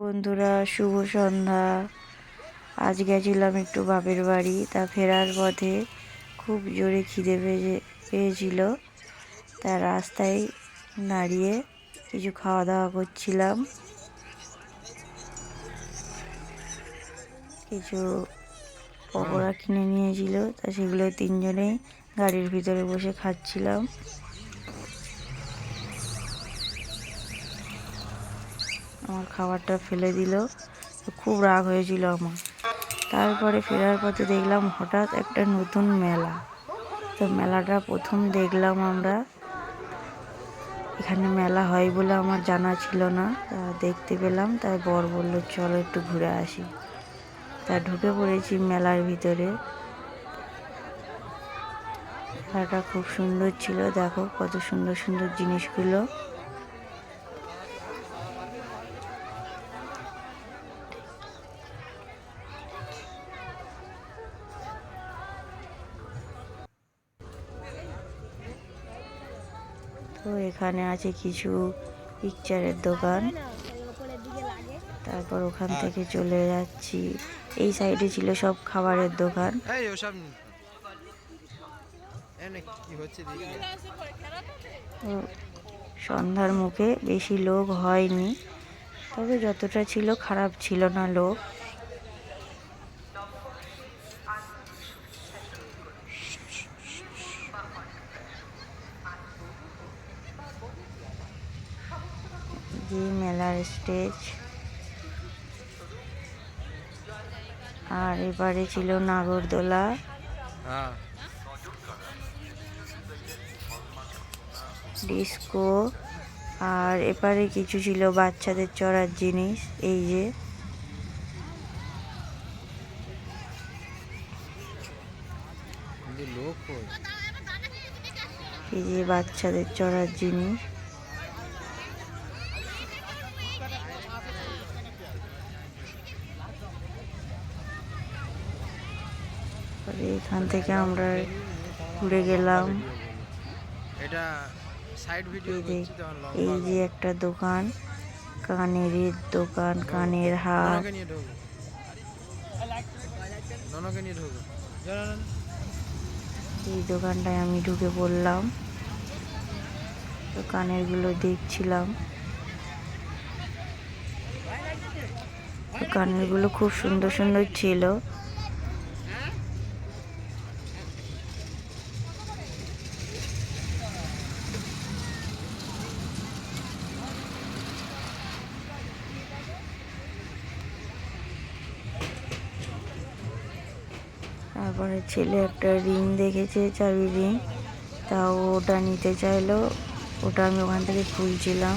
বন্ধুরা, শুভ সন্ধ্যা। আজ গেছিলাম একটু বাপের বাড়ি, তা ফেরার পথে খুব জোরে খিদে পেয়ে পেয়েছিল। তা রাস্তায় দাঁড়িয়ে কিছু খাওয়া দাওয়া করছিলাম। কিছু পকোড়া কিনে নিয়েছিল, তা সেগুলো তিনজনেই গাড়ির ভিতরে বসে খাচ্ছিলাম। আমার খাবারটা ফেলে দিল। খুব রাগ হয়েছিল আমার। তারপরে ফেরার পথে দেখলাম হঠাৎ একটা নতুন মেলা। তো মেলাটা প্রথম দেখলাম আমরা। এখানে মেলা হয় বলে আমার জানা ছিল না। তা দেখতে পেলাম, তাই বর বলল, চলো একটু ঘুরে আসি। তা ঢুকে পড়েছি মেলার ভিতরে। মেলাটা খুব সুন্দর ছিল। দেখো কত সুন্দর সুন্দর জিনিসগুলো। তো এখানে আছে কিছু পিকচারের দোকান। তারপর ওখান থেকে চলে যাচ্ছি। এই সাইডে ছিল সব খাবারের দোকান। সন্ধ্যার মুখে বেশি লোক হয়নি। তবে যতটা ছিল খারাপ ছিল না লোক। যে মেলার স্টেজ। আর এবারে ছিল নাগরদোলা। হ্যাঁ। ডিস্কো। আর এপারে কিছু ছিল বাচ্চাদের চড়ার জিনিস এই যে। এই যে বাচ্চাদের চড়ার জিনিস। তারপরে এখান থেকে আমরা ঘুরে গেলাম। এই যে একটা দোকান কানের দোকান কানের হার। এই দোকানটায় আমি ঢুকে পড়লাম। তো কানেরগুলো দেখছিলাম। তো কানেরগুলো খুব সুন্দর সুন্দর ছিল। তারপরে ছেলে একটা রিং দেখেছে চাবি রিং। তাও ওটা নিতে চাইলো। ওটা আমি ওখান থেকে খুলছিলাম।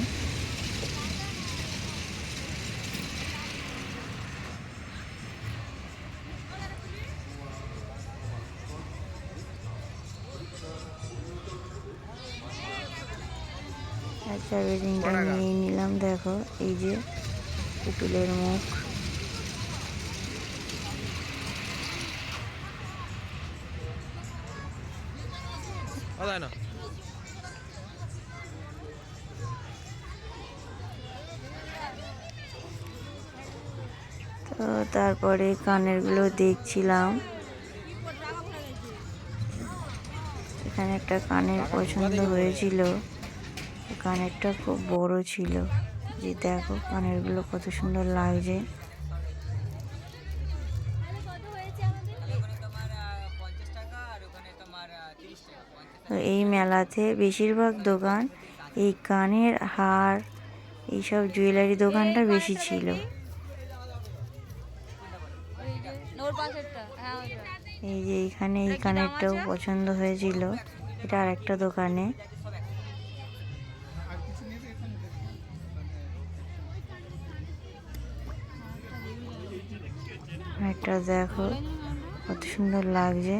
চাবি রিংটা নিয়ে নিলাম দেখো। এই যে পুতুলের মুখ। তো তারপরে কানেরগুলো দেখছিলাম। এখানে একটা কানের পছন্দ হয়েছিল। কানেরটা খুব বড় ছিল। যে দেখো কানেরগুলো কত সুন্দর লাগছে। তো এই মেলাতে বেশিরভাগ দোকান এই কানের, হার, এইসব জুয়েলারি দোকানটা বেশি ছিল ওর পাশেরটা হ্যাঁ ওটা এই যে এখানে এই কানেরটাও পছন্দ হয়েছিল। এটা আর একটা দোকানে। এটা দেখো কত সুন্দর লাগছে।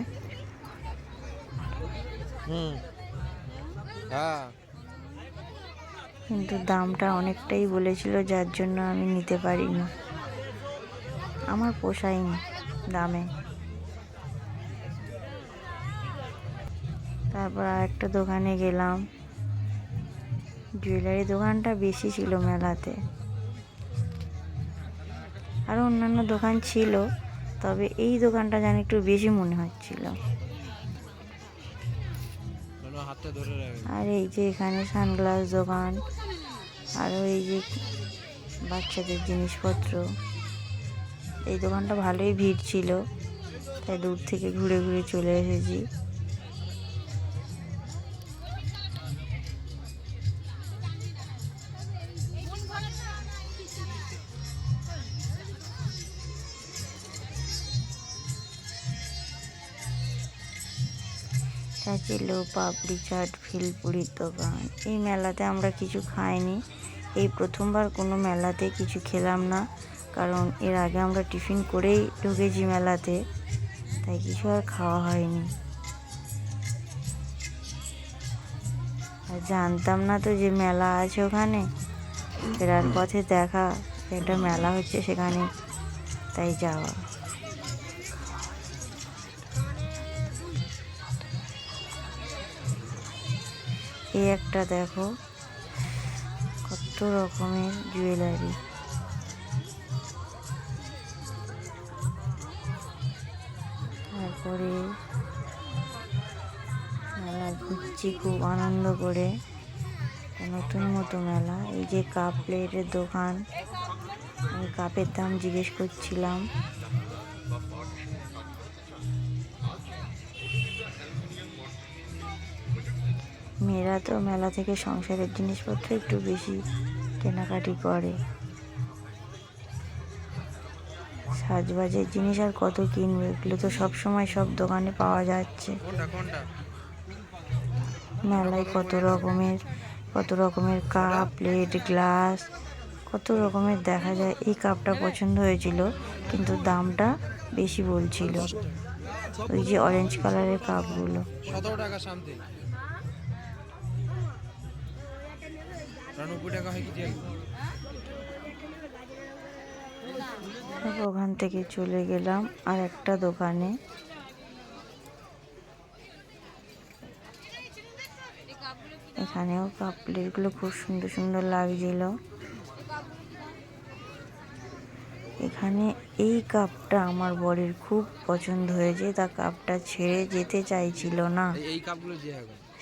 হ্যাঁ। কিন্তু দামটা অনেকটাই বলেছিল যার জন্য আমি নিতে পারিনি। আমার পোষায়নি দামে। তারপর আর একটা দোকানে গেলাম। জুয়েলারি দোকানটা বেশি ছিল মেলাতে। আরও অন্যান্য দোকান ছিল তবে এই দোকানটা যেন একটু বেশি মনে হচ্ছিল। আর এই যে এখানে সানগ্লাস দোকান আরও এই যে বাচ্চাদের জিনিসপত্র। এই দোকানটা ভালোই ভিড় ছিল তাই দূর থেকে ঘুরে ঘুরে চলে এসেছি। এটা ছিল পাপড়ি চাট ভেলপুরির দোকান। এই মেলাতে আমরা কিছু খাইনি। এই প্রথমবার কোনো মেলাতে কিছু খেলাম না, কারণ এর আগে আমরা টিফিন করেই ঢুকেছি মেলাতে, তাই কিছু আর খাওয়া হয়নি। আর জানতাম না তো যে মেলা আছে ওখানে। ফেরার পথে দেখা, একটা মেলা হচ্ছে সেখানে, তাই যাওয়া। এই একটা দেখো, কত রকমের জুয়েলারি তারপরে মেলা ঘুরছি, খুব আনন্দ করে। নতুন মতো মেলা, এই যে কাপ প্লেটের দোকান। কাপের দাম জিজ্ঞেস করছিলাম। মেয়েরা তো মেলা থেকে সংসারের জিনিসপত্র একটু বেশি কেনাকাটি করে। সাজবাজের জিনিস আর কত কিনবে, এগুলো তো সব সময় সব দোকানে পাওয়া যাচ্ছে। মেলায় কত রকমের কত রকমের কাপ, প্লেট, গ্লাস, কত রকমের দেখা যায়। এই কাপটা পছন্দ হয়েছিল, কিন্তু দামটা বেশি বলছিল। ওই যে অরেঞ্জ কালারের কাপগুলো। নব্বই টাকা হয় কি ওখান থেকে চলে গেলাম আর একটা দোকানে। এখানেও কাপ প্লেটগুলো খুব সুন্দর সুন্দর লাগছিল। এখানে এই কাপটা আমার বরের খুব পছন্দ হয়েছে। তা কাপটা ছেড়ে যেতে চাইছিল না। এই- কাপগুলো যে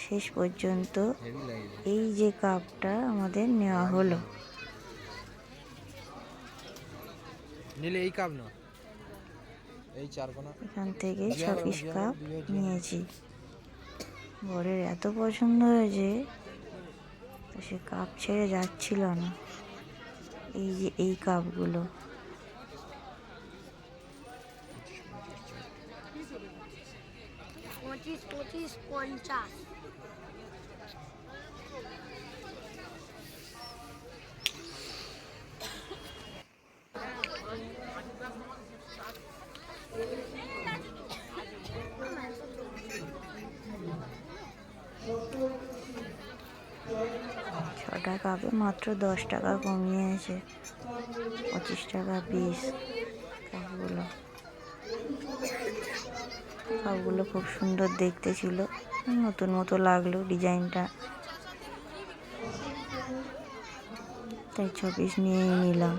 শেষ পর্যন্ত এই যে কাপটা আমাদের নেওয়া হলো। নিলে এই কাপ না? এই চার কোনা এখান থেকে ছ পিস কাপ নিয়েছি। বরের এত পছন্দ হয়েছে সে কাপ ছেড়ে যাচ্ছিল না। এই যে এই কাপগুলো। পঁচিশ পঁচিশ পঞ্চাশ। কাপে মাত্র দশ টাকা কমিয়েছে। পঁচিশ টাকা পিস কাপগুলো খুব সুন্দর দেখতে ছিল। নতুন মতো লাগল ডিজাইনটা। তাই ছ পিস নিয়েই নিলাম।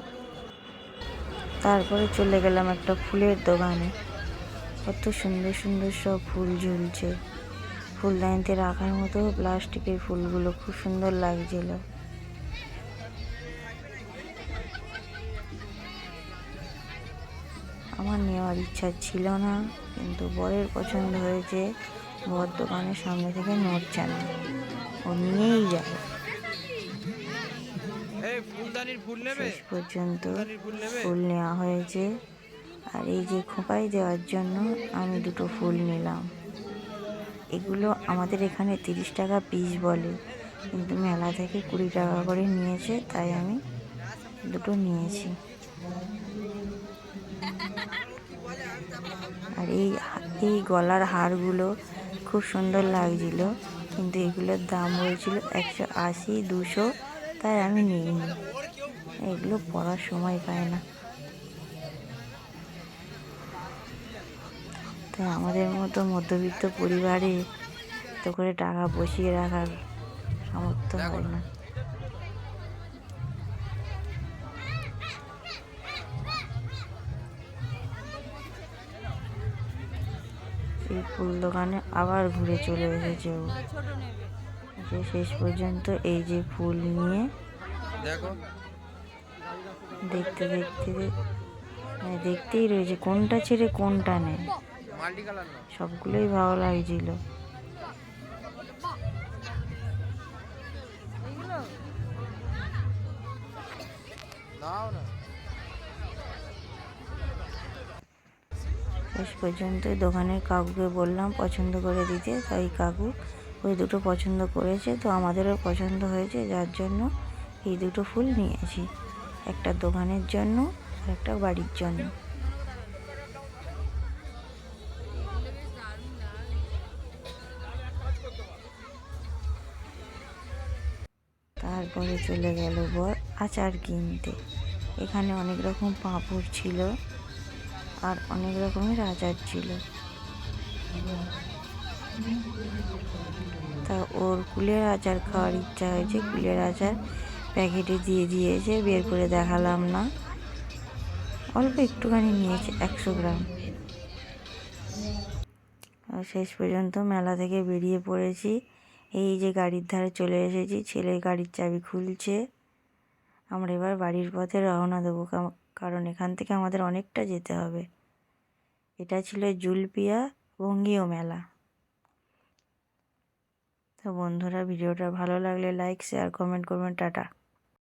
তারপরে চলে গেলাম একটা ফুলের দোকানে। কত সুন্দর সুন্দর সব ফুল ঝুলছে। ফুলদানিতে রাখার মতো প্লাস্টিকের ফুলগুলো খুব সুন্দর লাগছিল। আমার নেওয়ার ইচ্ছা ছিল না কিন্তু বরের পছন্দ হয়েছে। বর দোকানের সামনে থেকে নড়ছে না। ও নিয়েই যাবে শেষ পর্যন্ত ফুল ফুল নেওয়া হয়েছে। আর এই যে খোঁপাই দেওয়ার জন্য আমি দুটো ফুল নিলাম। এগুলো আমাদের এখানে তিরিশ টাকা পিস বলে কিন্তু মেলা থেকে কুড়ি টাকা করে নিয়েছে তাই আমি দুটো নিয়েছি। আর এই এই গলার হারগুলো খুব সুন্দর লাগছিল, কিন্তু এগুলোর দাম হয়েছিল একশো আশি, দুশো, তাই আমি নিইনি। এগুলো পড়ার সময় পায় না। তাই আমাদের মতো মধ্যবিত্ত পরিবারে তো করে টাকা বসিয়ে রাখার সামর্থ্য হয় না। ফুল দোকানে আবার ঘুরে চলে এসেছে ও। নেবে সে শেষ পর্যন্ত এই যে ফুল নিয়ে দেখো। দেখতে দেখতে মানে দেখতেই রয়েছে কোনটা ছেড়ে কোনটা নেয়। সবগুলোই ভালো লাগছিল। না। শেষ পর্যন্ত দোকানের কাকুকে বললাম, পছন্দ করে দিতে। তাই কাকু ওই দুটো পছন্দ করেছে, তো আমাদেরও পছন্দ হয়েছে, যার জন্য এই দুটো ফুল নিয়েছি। একটা দোকানের জন্য আর একটা বাড়ির জন্য। তারপরে চলে গেল বর আচার কিনতে। এখানে অনেক রকম পাঁপড় ছিল। আর অনেক রকমের আচার ছিল। তা ওর কুলের আচার খাওয়ার ইচ্ছা হয়েছে, কুলের আচার প্যাকেটে দিয়ে দিয়েছে, বের করে দেখালাম না। অল্প একটুখানি নিয়েছে, একশো গ্রাম। শেষ পর্যন্ত মেলা থেকে বেরিয়ে পড়েছি। এই যে গাড়ির ধারে চলে এসেছি ছেলে গাড়ির চাবি খুলছে। আমরা এবার বাড়ির পথে রওনা দেবো কারণ এখান থেকে আমাদের অনেকটা যেতে হবে। এটা ছিল জুলপিয়া বঙ্গীয় মেলা। তো বন্ধুরা, ভিডিওটা ভালো লাগলে লাইক শেয়ার কমেন্ট করবেন। টাটা।